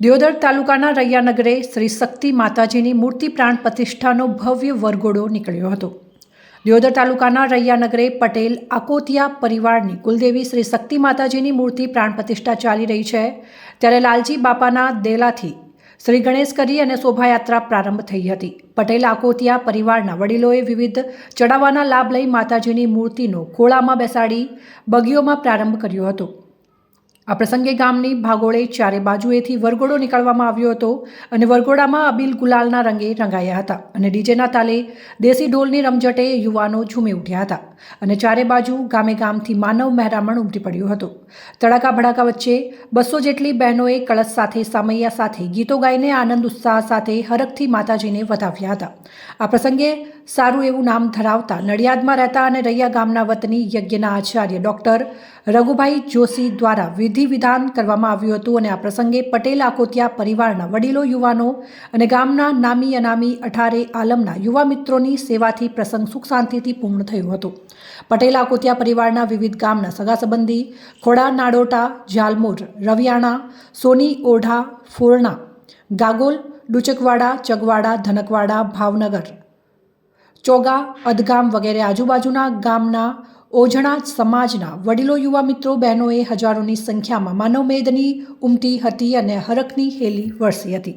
દિયોદર તાલુકાના રૈયાનગરે શ્રી શક્તિ માતાજીની મૂર્તિ પ્રાણ પ્રતિષ્ઠાનો ભવ્ય વરઘોડો નીકળ્યો હતો. દિયોદર તાલુકાના રૈયાનગરે પટેલ આકોતિયા પરિવારની કુલદેવી શ્રી શક્તિ માતાજીની મૂર્તિ પ્રાણ પ્રતિષ્ઠા ચાલી રહી છે. ત્યારે લાલજી બાપાના દેલાથી શ્રી ગણેશ કરી અને શોભાયાત્રા પ્રારંભ થઈ હતી. પટેલ આકોતિયા પરિવારના વડીલોએ વિવિધ ચડાવવાના લાભ લઈ માતાજીની મૂર્તિનો ખોળામાં બેસાડી બગીઓમાં પ્રારંભ કર્યો હતો. આ પ્રસંગે ગામની ભાગોળે ચારે બાજુએથી વરઘોડો નીકળવામાં આવ્યો હતો અને વરઘોડામાં અબીલ ગુલાલના રંગે રંગાયા હતા અને ડીજેના તાલે દેશી ઢોલની રમઝટે યુવાનો ઝૂમી ઉઠ્યા હતા અને ચારે બાજુ ગામે ગામથી માનવ મહેરામણ ઉમટી પડ્યું હતું. તડાકા ભડાકા વચ્ચે બસો જેટલી બહેનોએ કળશ સાથે, સામૈયા સાથે, ગીતો ગાઈને આનંદ, ઉત્સાહ સાથે હરખથી માતાજીને વધાવ્યા હતા. આ પ્રસંગે સારું એવું નામ ધરાવતા નડિયાદમાં રહેતા અને રૈયા ગામના વતની યજ્ઞના આચાર્ય ડૉક્ટર રઘુભાઈ જોશી દ્વારા વિધિ વિધાન કરવામાં આવ્યું હતું અને આ પ્રસંગે પટેલ આકોતિયા પરિવારના વડીલો, યુવાનો અને ગામના નામી અનામી અઠારે આલમના યુવા મિત્રોની સેવાથી પ્રસંગ સુખ શાંતિથી પૂર્ણ થયો હતો. પટેલ આકોતિયા પરિવારના વિવિધ ગામના સગા સંબંધી ખોડા, નાડોટા, ઝાલમોર, રવિયાણા, સોની, ઓઢા, ફોરણા, ગાગોલ, ડુચકવાડા, ચગવાડા, ધનકવાડા, ભાવનગર, ચોગા, અધગામ વગેરે આજુબાજુના ગામના ઓઝણા સમાજના વડીલો યુવા મિત્રો બહેનોએ હજારોની સંખ્યામાં માનવમેદની ઉમટી હતી અને હરખની હેલી વરસી હતી.